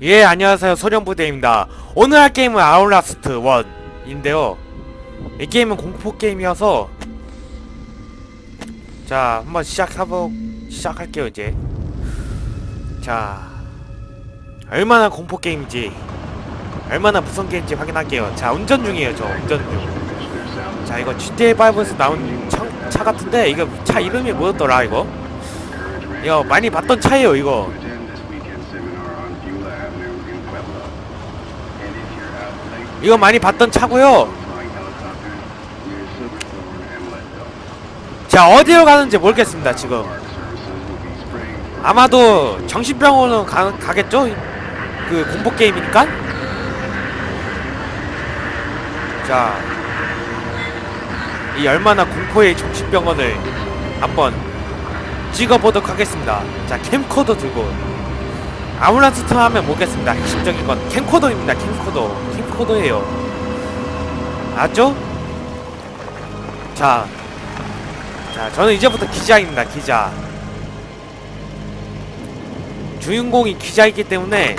예 안녕하세요. 소련부대입니다. 오늘 할 게임은 아울라스트 1인데요. 이 게임은 공포 게임이어서 자 한번 시작하고 시작할게요 이제. 자 얼마나 공포 게임인지 얼마나 무서운 게임인지 확인할게요. 자 운전 중이에요 저 운전 중자 이거 GTA5에서 나온 차, 차 같은데 이거 차 이름이 뭐였더라 이거? 이거 많이 봤던 차예요 이거 이거 많이 봤던 차고요. 자 어디로 가는지 모르겠습니다 지금. 아마도 정신병원으로 가, 가겠죠? 그 공포 게임이니까. 자, 이 얼마나 공포의 정신병원을 한번 찍어보도록 하겠습니다. 자 캠코더 들고 아무란스트 하면 뭐겠습니다. 핵심적인 건 캠코더입니다. 캠코더. 캠코더예요. 알았죠? 자, 자, 저는 이제부터 기자입니다. 기자. 주인공이 기자이기 때문에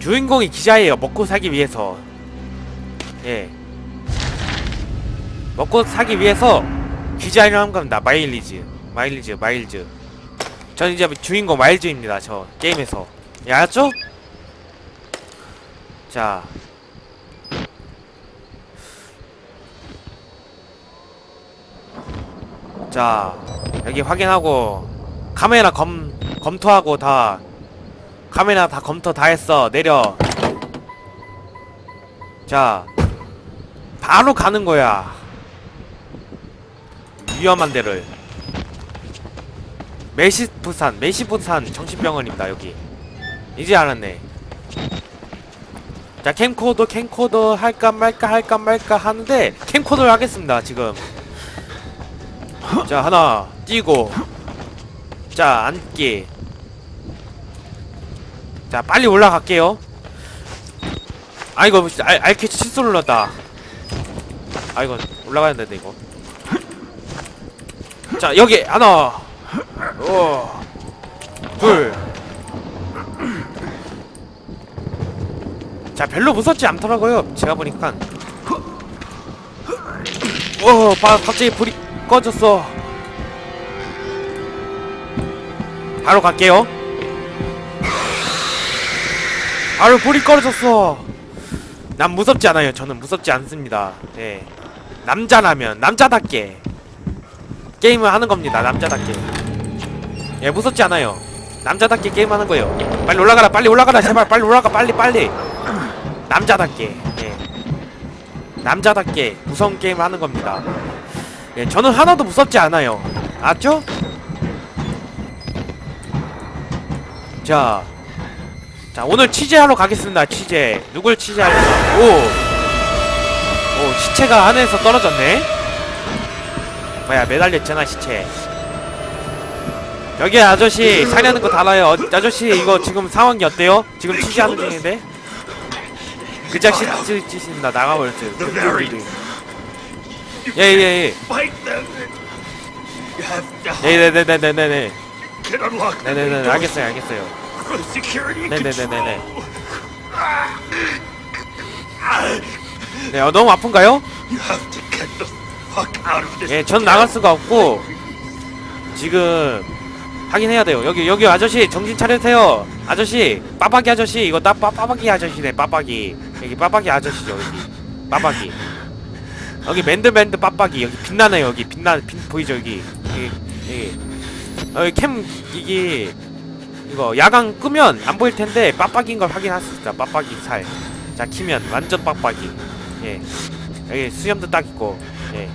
주인공이 기자예요. 먹고 살기 위해서. 예. 먹고 살기 위해서 한 겁니다. 마일리즈. 마일리즈, 마일즈. 전 이제 주인공 마일즈입니다. 저 게임에서. 예, 알았죠? 자. 자, 여기 확인하고 카메라 검 검토하고 다 카메라 다 검토 다 했어. 내려. 자. 바로 가는 거야. 위험한 데를. 메시부산, 메시부산 정신병원입니다, 여기. 이제 알았네. 자, 캠코더, 캠코더 할까 말까 할까 말까 하는데 캠코더를 하겠습니다, 지금. 자, 하나 띄고. 자, 앉기. 자, 빨리 올라갈게요. 아, 이거 알, 알캐치 실수 눌렀다. 아, 이거 올라가야 되는데, 이거. 자, 여기 하나. 어. 둘. 자, 별로 무섭지 않더라고요. 제가 보니까. 어, 봐, 갑자기 불이 꺼졌어. 바로 갈게요. 바로 불이 꺼졌어. 난 무섭지 않아요. 저는 무섭지 않습니다. 예. 남자라면 남자답게 게임을 하는 겁니다. 남자답게. 예, 무섭지 않아요. 남자답게 게임하는 거예요. 빨리 올라가라. 빨리 올라가라. 제발 빨리 올라가. 빨리 빨리. 남자답게. 예. 남자답게 무서운 게임을 하는 겁니다. 예, 저는 하나도 무섭지 않아요. 알았죠? 자. 자, 오늘 취재하러 가겠습니다. 취재. 누굴 취재하러? 오. 오, 시체가 하늘에서 떨어졌네. 뭐야, 매달렸잖아, 시체. 여기 아저씨 사려는 거 달아요. 어, 아저씨 이거 지금 상황이 어때요? 지금 취재하는 중인데. 그작 시집니다 나가버렸어요. 예예예. Fight them. You have to 네네네네네네. get unlock the 네네네. 알겠어요 알겠어요. for the security 네네네네네. control. 네, 어, 너무 아픈가요? You have to get the fuck out of this. 예, 전 나갈 수가 없고 지금 확인해야 돼요. 여기 여기 아저씨 정신 차리세요. 아저씨 빠박이 아저씨 이거 나 빠, 빠박이 아저씨네 빠박이 여기 빠박이 아저씨죠 여기 빠박이 여기 맨들맨들 빠박이 여기 빛나네 여기 빛나 빛 보이죠 여기 여기 여기 여기 캠 이게 이거 야광 끄면 안 보일 텐데 빡빡인 걸 확인할 수 있다. 빡빡이 살. 자 키면 완전 빡빡이. 예. 여기 수염도 딱 있고. 예.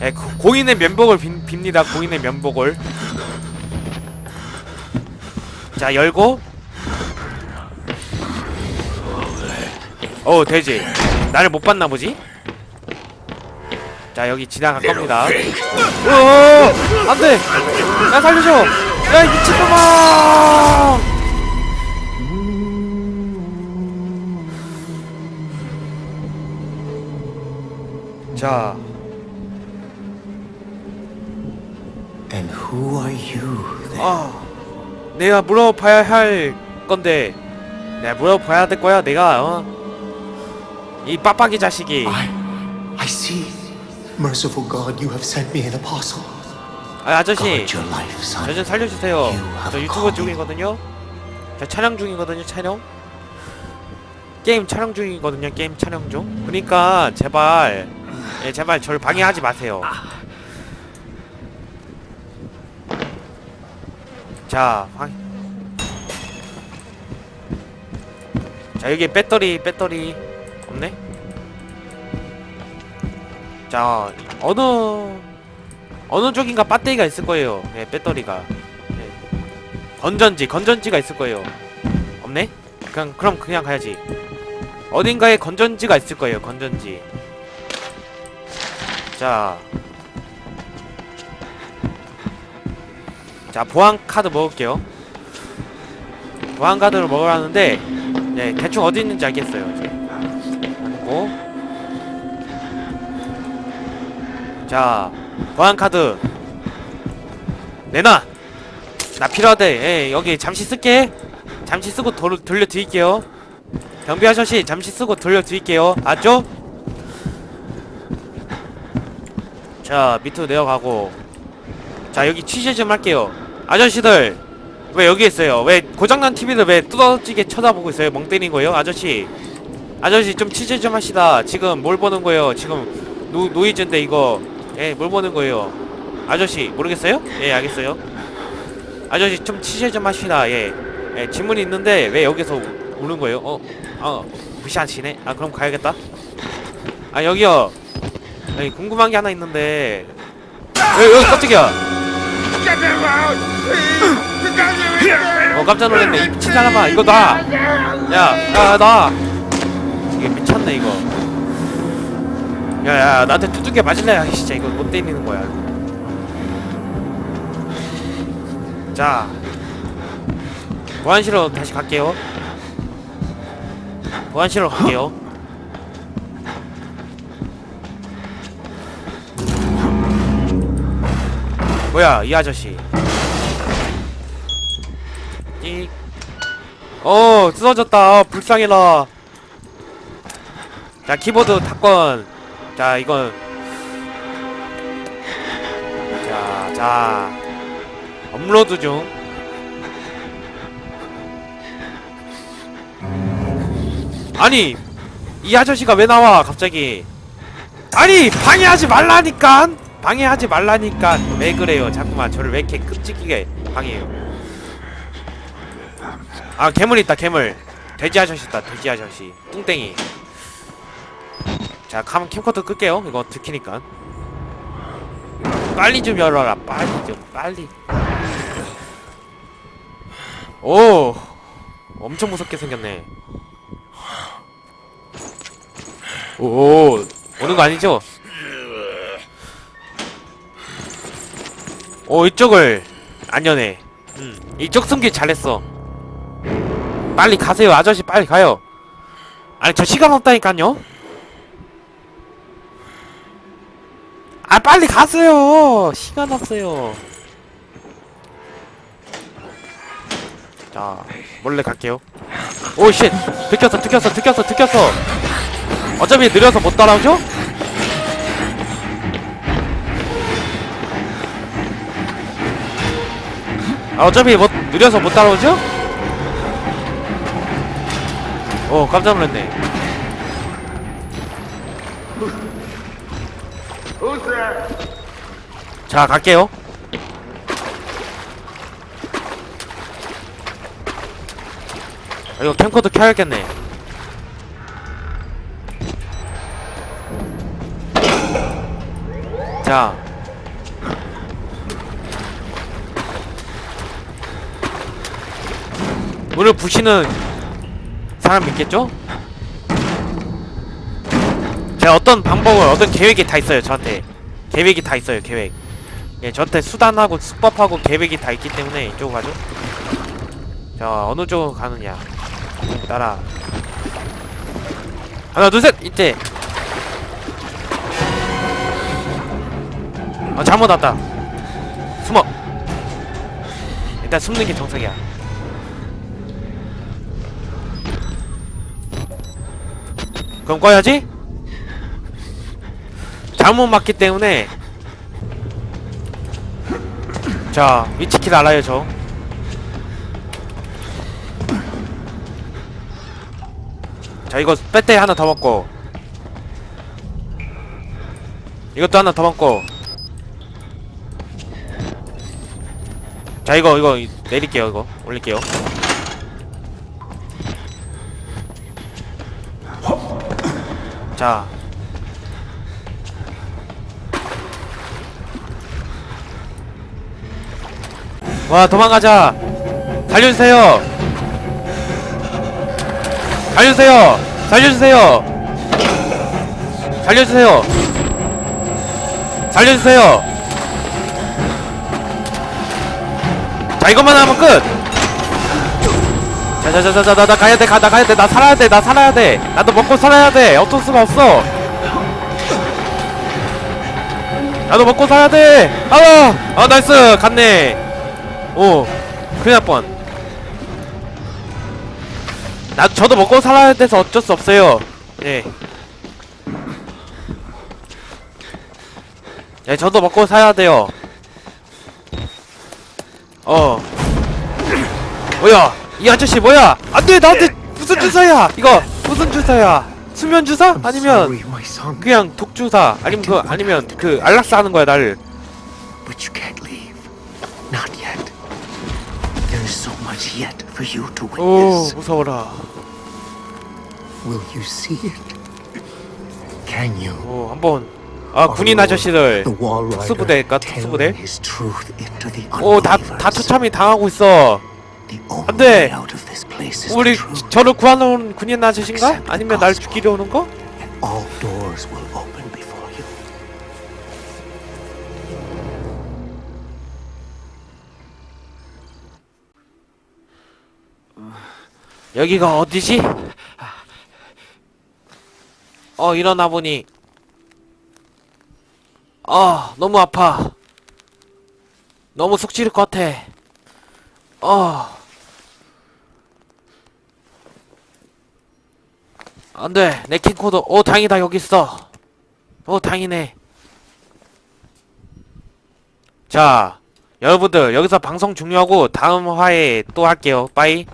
예, 고- 공인의 면복을 빕, 빕니다. 공인의 면복을. 자 열고. 어 되지. 나를 못 봤나 보지? 자 여기 지나갈 겁니다. 오, 안돼. 야 살려줘. 야이 미친놈아. 자. Who are you? then? 아. 내가 물어봐야 할 건데 내가 물어봐야 될 거야 내가 어? 이 빡빡이 자식이 I, I see. Merciful God, you have sent me an apostle. 아, 아저씨 Guard your life, son. 저 좀 살려주세요 저 유튜브 called 중이거든요 저 촬영 중이거든요 촬영 게임 촬영 중이거든요 게임 촬영 중 그러니까 제발 예, 제발 저를 방해하지 마세요 자 방... 자 여기 배터리 배터리 없네? 자 어느 어느 쪽인가 배터리가 있을 거예요. 예 배터리가. 예. 건전지 건전지가 있을 거예요. 없네? 그냥 그럼 그냥 가야지. 어딘가에 건전지가 있을 거예요 건전지. 자 자 보안 카드 먹을게요. 보안 카드를 먹으라는데 네 대충 어디 있는지 알겠어요 이제. 그리고 자 보안 카드. 내놔! 나 필요하대. 예, 여기 잠시 쓸게. 잠시 쓰고 돌, 돌려드릴게요. 경비 아저씨 잠시 쓰고 돌려드릴게요. 알죠? 자 밑으로 내려가고 자 여기 취재 좀 할게요. 아저씨들 왜 여기 있어요? 왜 고장난 TV를 왜 뚜덕지게 쳐다보고 있어요? 멍 때린 거예요 아저씨? 아저씨 좀 취재 좀 합시다. 지금 뭘 보는 거예요? 지금 노, 노이즈인데 이거. 예뭘 보는 거예요? 아저씨 모르겠어요? 예 알겠어요. 아저씨 좀 취재 좀 합시다. 예, 예 질문이 있는데 왜 여기서 우- 우는 거예요? 어? 어 무시하시네? 아 그럼 가야겠다. 아 여기요. 아니 궁금한 게 하나 있는데. 여기, 여기 깜짝이야 어 깜짝 놀랐네 이 미친 사람아 이거 놔! 야, 야, 놔! 이게 미쳤네 이거 야야 나한테 두둑겨 맞을래? 아 진짜 이거 못 때리는 거야 자 보안실로 다시 갈게요 보안실로 갈게요 뭐야 이 아저씨. 띠. 어 쓰러졌다. 어, 불쌍해라. 자 키보드 탑건. 자 이건. 자자. 업로드 중. 아니 이 아저씨가 왜 나와 갑자기? 아니 방해하지 말라니까 방해하지 말라니까 왜 그래요? 자꾸만 저를 왜 이렇게 끔찍하게 방해해요? 아 괴물 있다 괴물. 돼지 아저씨 있다 돼지 아저씨. 뚱땡이. 자 카면 캠코더 끌게요. 이거 들키니까. 빨리 좀 열어라. 빨리 좀 빨리. 오! 엄청 무섭게 생겼네. 오. 오는 거 아니죠? 오 이쪽을 안 여네 음. 이쪽 숨기 잘했어. 빨리 가세요 아저씨 빨리 가요. 아니 저 시간 없다니까요? 아 빨리 가세요. 시간 없어요. 자 몰래 갈게요. 오쉣. 들켰어 들켰어 들켰어 들켰어. 어차피 느려서 못 따라오죠? 아, 어차피 못 느려서 못 따라오죠? 오 깜짝 놀랐네. 자 갈게요. 아, 이거 캠코더 켜야겠네. 자 문을 부시는 사람 있겠죠? 제가 어떤 방법을 어떤 계획이 다 있어요 저한테. 계획이 다 있어요 계획. 예 저한테 수단하고 수법하고 계획이 다 있기 때문에 이쪽으로 가죠. 자 어느 쪽으로 가느냐. 따라. 하나 둘 셋! 이때 아 잘못 왔다. 숨어. 일단 숨는 게 정석이야 그럼 꺼야지? 잘못 맞기 때문에. 자 위치킬 알아요 저 자 이거 빼때 하나 더 먹고 이것도 하나 더 먹고 자 이거 이거 내릴게요 이거. 올릴게요 자. 와 도망가자. 살려주세요. 살려주세요. 살려주세요. 살려주세요. 살려주세요. 자 이것만 하면 끝 자자자자자 나 가야 돼 가 나 가야 돼 나 살아야 돼 나 살아야 돼. 나도 먹고 살아야 돼. 어쩔 수가 없어. 나도 먹고 살아야 돼. 아아 아 나이스! 갔네. 오 큰일 날뻔. 나 저도 먹고 살아야 돼서 어쩔 수 없어요. 예. 예, 저도 먹고 살아야 돼요. 어. 뭐야? 이 아저씨 뭐야? 안돼 나한테 무슨 주사야? 이거 무슨 주사야? 수면 주사? 아니면 그냥 독 주사? 아니면 그 아니면 그 알락스 하는 거야 나를? but you can't leave. Not yet. There is so much yet for you to 오 witness. 무서워라. Will you see it? Can you? 오 한번 아 군인 아저씨들 특수부대일까 특수부대? 오다다. 처참히 당하고 있어. The only 안 돼. way out of this place is 우리. 저를 구하는 군인 아저씨인가? 아니면 날 죽이려 오는 거? 여기가 어디지? 어 일어나 보니 아 너무 아파 너무 속 찌를 것 같아 어 안돼 내 킹코더 오 다행이다. 여기 있어. 오 다행이네. 자 여러분들 여기서 방송 종료하고 다음 화에 또 할게요. 빠이